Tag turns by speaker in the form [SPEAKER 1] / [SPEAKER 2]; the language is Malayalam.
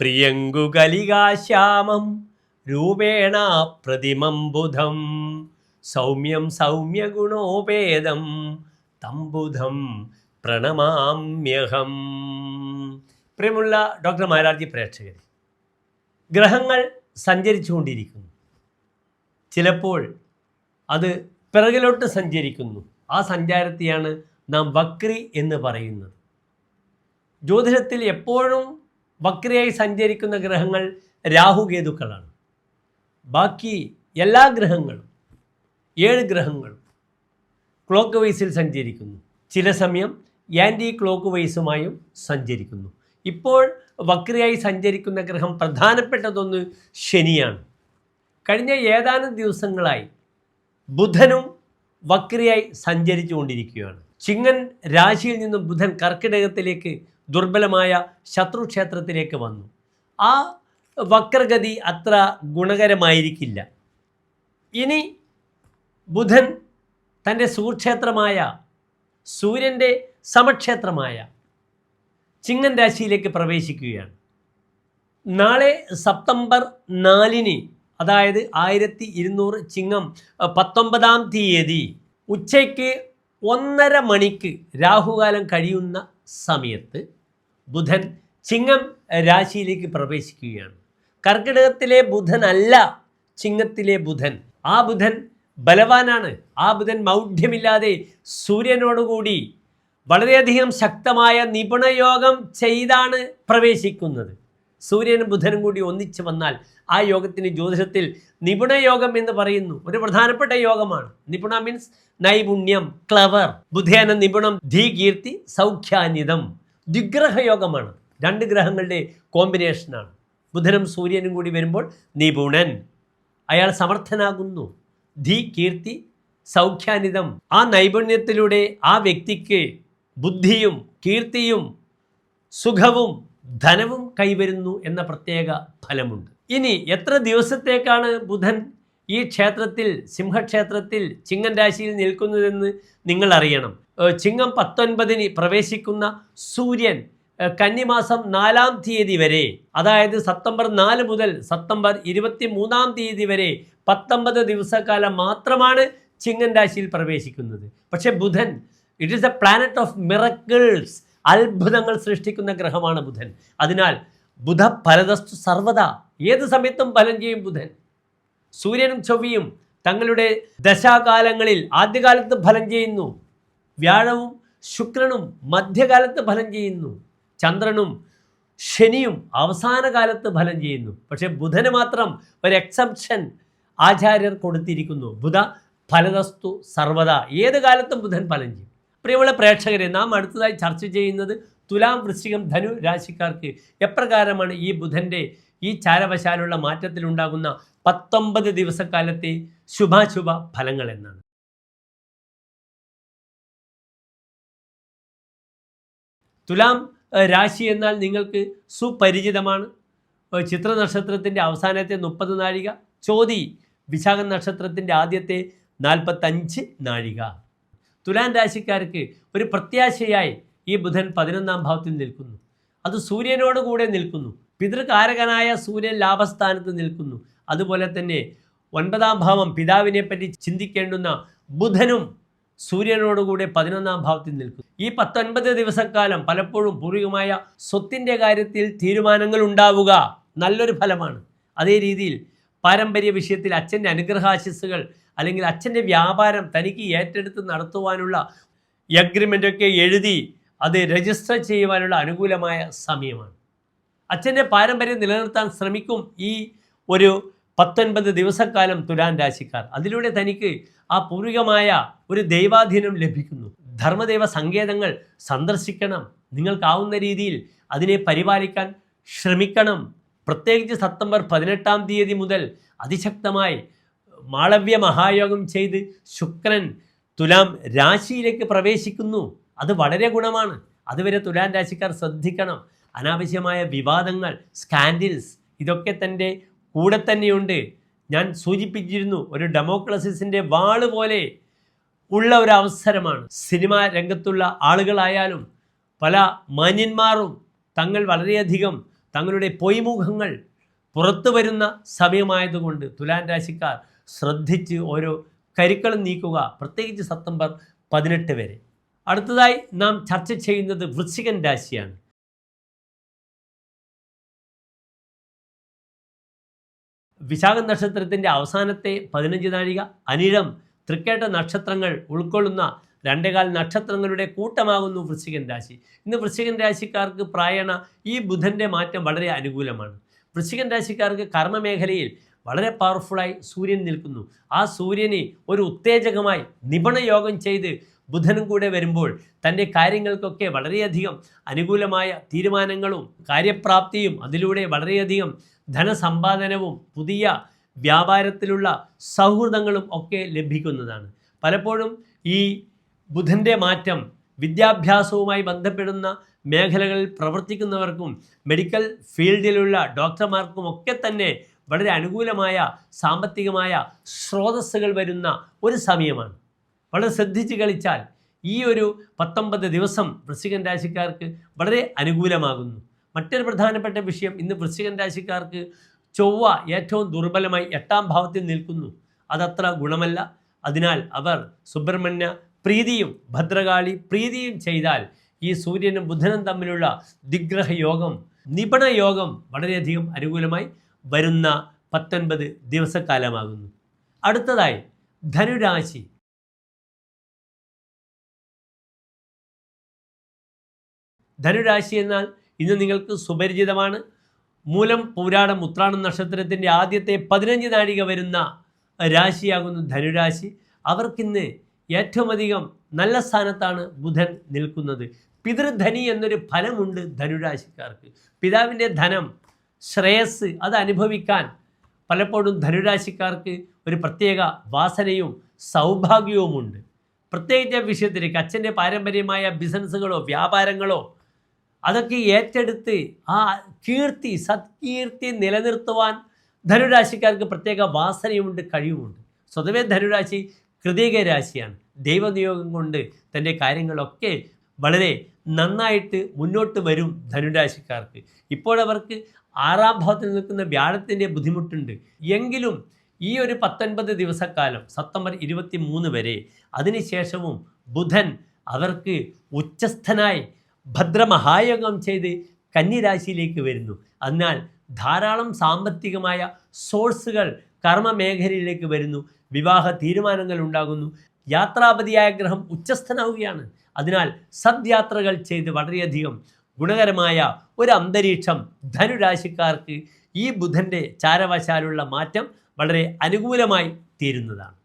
[SPEAKER 1] പ്രിയങ്കുകലികാശ്യാമം രൂപേണ പ്രതിമം ബുധം സൗമ്യം സൗമ്യഗുണോപേദം തംബുധം പ്രണമാമ്യഹം. പ്രിയമുള്ള ഡോക്ടർ മാരാർജി പ്രേക്ഷകർ ഗ്രഹങ്ങൾ സഞ്ചരിച്ചുകൊണ്ടിരിക്കുന്നു. ചിലപ്പോൾ അത് പിറകിലോട്ട് സഞ്ചരിക്കുന്നു. ആ സഞ്ചാരത്തെയാണ് നാം വക്രി എന്ന് പറയുന്നത്. ജ്യോതിഷത്തിൽ എപ്പോഴും വക്രിയായി സഞ്ചരിക്കുന്ന ഗ്രഹങ്ങൾ രാഹുകേതുക്കളാണ്. ബാക്കി എല്ലാ ഗ്രഹങ്ങളും ഏഴ് ഗ്രഹങ്ങളും ക്ലോക്ക് വൈസിൽ സഞ്ചരിക്കുന്നു. ചില സമയം ആന്റി ക്ലോക്ക് വൈസുമായും സഞ്ചരിക്കുന്നു. ഇപ്പോൾ വക്രിയായി സഞ്ചരിക്കുന്ന ഗ്രഹം പ്രധാനപ്പെട്ടതൊന്ന് ശനിയാണ്. കഴിഞ്ഞ ഏതാനും ദിവസങ്ങളായി ബുധനും വക്രിയായി സഞ്ചരിച്ചു കൊണ്ടിരിക്കുകയാണ് ചിങ്ങൻ രാശിയിൽ നിന്നും ബുധൻ കർക്കിടകത്തിലേക്ക് ദുർബലമായ ശത്രുക്ഷേത്രത്തിലേക്ക് വന്നു. ആ വക്രഗതി അത്ര ഗുണകരമായിരിക്കില്ല. ഇനി ബുധൻ തന്റെ സുക്ഷേത്രമായ സൂര്യന്റെ സമക്ഷേത്രമായ ചിങ്ങൻ രാശിയിലേക്ക് പ്രവേശിക്കുകയാണ്. നാളെ സെപ്റ്റംബർ നാലിന് അതായത് ആയിരത്തി ഇരുന്നൂറ് ചിങ്ങം പത്തൊമ്പതാം തീയതി ഉച്ചയ്ക്ക് ഒന്നര മണിക്ക് രാഹുകാലം കഴിയുന്ന സമയത്ത് ബുധൻ ചിങ്ങം രാശിയിലേക്ക് പ്രവേശിക്കുകയാണ്. കർക്കിടകത്തിലെ ബുധനല്ല ചിങ്ങത്തിലെ ബുധൻ. ആ ബുധൻ ബലവാനാണ്. ആ ബുധൻ മൗഢ്യമില്ലാതെ സൂര്യനോടുകൂടി വളരെയധികം ശക്തമായ നിപുണയോഗം ചെയ്താണ് പ്രവേശിക്കുന്നത്. സൂര്യനും ബുധനും കൂടി ഒന്നിച്ചു വന്നാൽ ആ യോഗത്തിന് ജ്യോതിഷത്തിൽ നിപുണയോഗം എന്ന് പറയുന്നു. ഒരു പ്രധാനപ്പെട്ട യോഗമാണ്. നിപുണ മീൻസ് നൈപുണ്യം ക്ലവർ ബുധേന നിപുണം ധീകീർത്തി സൗഖ്യാനിതം ദ്വിഗ്രഹ യോഗമാണ് രണ്ട് ഗ്രഹങ്ങളുടെ കോമ്പിനേഷനാണ് ബുധനും സൂര്യനും കൂടി വരുമ്പോൾ നിപുണൻ. അയാൾ സമർത്ഥനാകുന്നു. ധീ കീർത്തി സൗഖ്യാനിതം. ആ നൈപുണ്യത്തിലൂടെ ആ വ്യക്തിക്ക് ബുദ്ധിയും കീർത്തിയും സുഖവും ധനവും കൈവരുന്നു എന്ന പ്രത്യേക ഫലമുണ്ട്. ഇനി എത്ര ദിവസത്തേക്കാണ് ബുധൻ ഈ ക്ഷേത്രത്തിൽ സിംഹക്ഷേത്രത്തിൽ ചിങ്ങൻ രാശിയിൽ നിൽക്കുന്നതെന്ന് നിങ്ങൾ അറിയണം. ചിങ്ങം പത്തൊൻപതിന് പ്രവേശിക്കുന്ന സൂര്യൻ കന്നിമാസം നാലാം തീയതി വരെ അതായത് സെപ്റ്റംബർ നാല് മുതൽ സെപ്റ്റംബർ ഇരുപത്തി മൂന്നാം തീയതി വരെ പത്തൊമ്പത് ദിവസക്കാലം മാത്രമാണ് ചിങ്ങൻ രാശിയിൽ പ്രവേശിക്കുന്നത്. പക്ഷേ ബുധൻ it is a planet of miracles അത്ഭുതങ്ങൾ സൃഷ്ടിക്കുന്ന ഗ്രഹമാണ് ബുധൻ. അതിനാൽ ബുധ ഫലതസ്തു സർവത ഏത് സമയത്തും ഫലം ചെയ്യും ബുധൻ. സൂര്യനും ചൊവ്വയും തങ്ങളുടെ ദശാകാലങ്ങളിൽ ആദ്യകാലത്ത് ഫലം ചെയ്യുന്നു. വ്യാഴവും ശുക്രനും മധ്യകാലത്ത് ഫലം ചെയ്യുന്നു. ചന്ദ്രനും ശനിയും അവസാന കാലത്ത് ഫലം ചെയ്യുന്നു. പക്ഷേ ബുധന് മാത്രം ഒരു എക്സെപ്ഷൻ ആചാര്യർ കൊടുത്തിരിക്കുന്നു. ബുധ ഫലതസ്തു സർവത ഏത് കാലത്തും ബുധൻ ഫലം ചെയ്യും. പ്രിയമുള്ള പ്രേക്ഷകരെ നാം അടുത്തതായി ചർച്ച ചെയ്യുന്നത് തുലാം വൃശ്ചികം ധനു രാശിക്കാർക്ക് എപ്രകാരമാണ് ഈ ബുധന്റെ ഈ ചാരവശാലുള്ള മാറ്റത്തിലുണ്ടാകുന്ന പത്തൊമ്പത് ദിവസക്കാലത്തെ ശുഭാശുഭ ഫലങ്ങൾ എന്നാണ് തുലാം രാശി എന്നാൽ നിങ്ങൾക്ക് സുപരിചിതമാണ്. ചിത്ര നക്ഷത്രത്തിന്റെ അവസാനത്തെ മുപ്പത് നാഴിക ചോതി വിശാഖ നക്ഷത്രത്തിന്റെ ആദ്യത്തെ നാൽപ്പത്തഞ്ച് നാഴിക. തുലാൻ രാശിക്കാർക്ക് ഒരു പ്രത്യാശയായി ഈ ബുധൻ പതിനൊന്നാം ഭാവത്തിൽ നിൽക്കുന്നു. അത് സൂര്യനോട് കൂടെ നിൽക്കുന്നു. പിതൃകാരകനായ സൂര്യൻ ലാഭസ്ഥാനത്ത് നിൽക്കുന്നു. അതുപോലെ തന്നെ ഒൻപതാം ഭാവം പിതാവിനെ പറ്റി ചിന്തിക്കേണ്ടുന്ന ബുധനും സൂര്യനോടുകൂടെ പതിനൊന്നാം ഭാവത്തിൽ നിൽക്കും ഈ പത്തൊൻപത് ദിവസക്കാലം പലപ്പോഴും പൂർവികമായ സ്വത്തിന്റെ കാര്യത്തിൽ തീരുമാനങ്ങൾ ഉണ്ടാവുക നല്ലൊരു ഫലമാണ്. അതേ രീതിയിൽ പാരമ്പര്യ വിഷയത്തിൽ അച്ഛന്റെ അനുഗ്രഹാശിസ്സുകൾ അല്ലെങ്കിൽ അച്ഛന്റെ വ്യാപാരം തനിക്ക് ഏറ്റെടുത്ത് നടത്തുവാനുള്ള എഗ്രിമെന്റൊക്കെ എഴുതി അത് രജിസ്റ്റർ ചെയ്യുവാനുള്ള അനുകൂലമായ സമയമാണ്. അച്ഛന്റെ പാരമ്പര്യം നിലനിർത്താൻ ശ്രമിക്കും ഈ ഒരു പത്തൊൻപത് ദിവസക്കാലം തുലാൻ രാശിക്കാർ. അതിലൂടെ തനിക്ക് ആ പൂർവികമായ ഒരു ദൈവാധീനം ലഭിക്കുന്നു. ധർമ്മദൈവ സങ്കേതങ്ങൾ സന്ദർശിക്കണം. നിങ്ങൾക്കാവുന്ന രീതിയിൽ അതിനെ പരിപാലിക്കാൻ ശ്രമിക്കണം. പ്രത്യേകിച്ച് സെപ്റ്റംബർ പതിനെട്ടാം തീയതി മുതൽ അതിശക്തമായി മാളവ്യ മഹായോഗം ചെയ്ത് ശുക്രൻ തുലാം രാശിയിലേക്ക് പ്രവേശിക്കുന്നു. അത് വളരെ ഗുണമാണ്. അതുവരെ തുലാം രാശിക്കാർ ശ്രദ്ധിക്കണം. അനാവശ്യമായ വിവാദങ്ങൾ സ്കാൻഡിൽസ് ഇതൊക്കെ തന്റെ കൂടെ തന്നെയുണ്ട്. ഞാൻ സൂചിപ്പിച്ചിരുന്നു ഒരു ഡെമോക്രസിസിന്റെ വാൾ പോലെ ഉള്ള ഒരു അവസരമാണ്. സിനിമാ രംഗത്തുള്ള ആളുകളായാലും പല മാന്യന്മാരും തങ്ങൾ വളരെയധികം തങ്ങളുടെ പൊയ്മുഖങ്ങൾ പുറത്തു വരുന്ന സമയമായതുകൊണ്ട് തുലാൻ രാശിക്കാർ ശ്രദ്ധിച്ച് ഓരോ കരുക്കളും നീക്കുക. പ്രത്യേകിച്ച് സെപ്റ്റംബർ പതിനെട്ട് വരെ. അടുത്തതായി നാം ചർച്ച ചെയ്യുന്നത് വൃശ്ചികൻ രാശിയാണ്. വിശാഖ നക്ഷത്രത്തിന്റെ അവസാനത്തെ പതിനഞ്ച് നാഴിക അനിഴം തൃക്കേട്ട നക്ഷത്രങ്ങൾ ഉൾക്കൊള്ളുന്ന രണ്ടേകാൽ നക്ഷത്രങ്ങളുടെ കൂട്ടമാകുന്നു വൃശ്ചികൻ രാശി. ഇന്ന് വൃശ്ചികൻ രാശിക്കാർക്ക് പ്രായണ ഈ ബുധന്റെ മാറ്റം വളരെ അനുകൂലമാണ്. വൃശ്ചികൻ രാശിക്കാർക്ക് കർമ്മമേഖലയിൽ വളരെ പവർഫുള്ളായി സൂര്യൻ നിൽക്കുന്നു. ആ സൂര്യനെ ഒരു ഉത്തേജകമായി നിപുണയോഗം ചെയ്ത് ബുധനും കൂടെ വരുമ്പോൾ തന്റെ കാര്യങ്ങൾക്കൊക്കെ വളരെയധികം അനുകൂലമായ തീരുമാനങ്ങളും കാര്യപ്രാപ്തിയും അതിലൂടെ വളരെയധികം ധനസമ്പാദനവും പുതിയ വ്യാപാരത്തിലുള്ള സൗഹൃദങ്ങളും ഒക്കെ ലഭിക്കുന്നതാണ്. പലപ്പോഴും ഈ ബുധന്റെ മാറ്റം വിദ്യാഭ്യാസവുമായി ബന്ധപ്പെടുന്ന മേഖലകളിൽ പ്രവർത്തിക്കുന്നവർക്കും മെഡിക്കൽ ഫീൽഡിലുള്ള ഡോക്ടർമാർക്കും ഒക്കെ തന്നെ വളരെ അനുകൂലമായ സാമ്പത്തികമായ സ്രോതസ്സുകൾ വരുന്ന ഒരു സമയമാണ്. വളരെ ശ്രദ്ധിച്ച് കളിച്ചാൽ ഈ ഒരു പത്തൊമ്പത് ദിവസം വൃശ്ചികൻ രാശിക്കാർക്ക് വളരെ അനുകൂലമാകുന്നു. മറ്റൊരു പ്രധാനപ്പെട്ട വിഷയം ഇന്ന് വൃശ്ചികൻ രാശിക്കാർക്ക് ചൊവ്വ ഏറ്റവും ദുർബലമായി എട്ടാം ഭാവത്തിൽ നിൽക്കുന്നു. അതത്ര ഗുണമല്ല. അതിനാൽ അവർ സുബ്രഹ്മണ്യ പ്രീതിയും ഭദ്രകാളി പ്രീതിയും ചെയ്താൽ ഈ സൂര്യനും ബുധനും തമ്മിലുള്ള ദിഗ്രഹ യോഗം യോഗം വളരെയധികം അനുകൂലമായി വരുന്ന പത്തൊൻപത് ദിവസക്കാലമാകുന്നു. അടുത്തതായി ധനുരാശി. ധനുരാശി എന്നാൽ ഇന്ന് നിങ്ങൾക്ക് സുപരിചിതമാണ്. മൂലം പൂരാടം ഉത്രാടം നക്ഷത്രത്തിന്റെ ആദ്യത്തെ പതിനഞ്ച് നാഴിക വരുന്ന രാശിയാകുന്നു ധനുരാശി. അവർക്കിന്ന് ഏറ്റവും അധികം നല്ല സ്ഥാനത്താണ് ബുധൻ നിൽക്കുന്നത്. പിതൃധനി എന്നൊരു ഫലമുണ്ട് ധനുരാശിക്കാർക്ക്. പിതാവിന്റെ ധനം ശ്രേയസ് അത് അനുഭവിക്കാൻ പലപ്പോഴും ധനുരാശിക്കാർക്ക് ഒരു പ്രത്യേക വാസനയും സൗഭാഗ്യവുമുണ്ട്. പ്രത്യേകിച്ച് വിഷയത്തിലേക്ക് അച്ഛന്റെ പാരമ്പര്യമായ ബിസിനസ്സുകളോ വ്യാപാരങ്ങളോ അതൊക്കെ ഏറ്റെടുത്ത് ആ കീർത്തി സത്കീർത്തി നിലനിർത്തുവാൻ ധനുരാശിക്കാർക്ക് പ്രത്യേക വാസനയുമുണ്ട് കഴിവുമുണ്ട്. സ്വതവേ ധനുരാശി കൃതിക രാശിയാണ്. ദൈവനിയോഗം കൊണ്ട് തന്റെ കാര്യങ്ങളൊക്കെ വളരെ നന്നായിട്ട് മുന്നോട്ട് വരും ധനുരാശിക്കാർക്ക്. ഇപ്പോഴവർക്ക് ആറാം ഭാവത്തിൽ നിൽക്കുന്ന വ്യാഴത്തിന്റെ ബുദ്ധിമുട്ടുണ്ട്. എങ്കിലും ഈ ഒരു പത്തൊൻപത് ദിവസക്കാലം സെപ്റ്റംബർ ഇരുപത്തി മൂന്ന് വരെ അതിനുശേഷവും ബുധൻ അവർക്ക് ഉച്ചസ്ഥനായി ഭദ്രമഹായോഗം ചെയ്ത് കന്നിരാശിയിലേക്ക് വരുന്നു. അതിനാൽ ധാരാളം സാമ്പത്തികമായ സോഴ്സുകൾ കർമ്മ മേഖലയിലേക്ക് വരുന്നു. വിവാഹ തീരുമാനങ്ങൾ ഉണ്ടാകുന്നു. യാത്രാപതിയായ ഗ്രഹം ഉച്ചസ്ഥനാവുകയാണ്. അതിനാൽ സദ്യാത്രകൾ ചെയ്ത് വളരെയധികം ഗുണകരമായ ഒരു അന്തരീക്ഷം ധനുരാശിക്കാർക്ക് ഈ ബുധന്റെ ചാരവശാലുള്ള മാറ്റം വളരെ അനുകൂലമായി തീരുന്നതാണ്.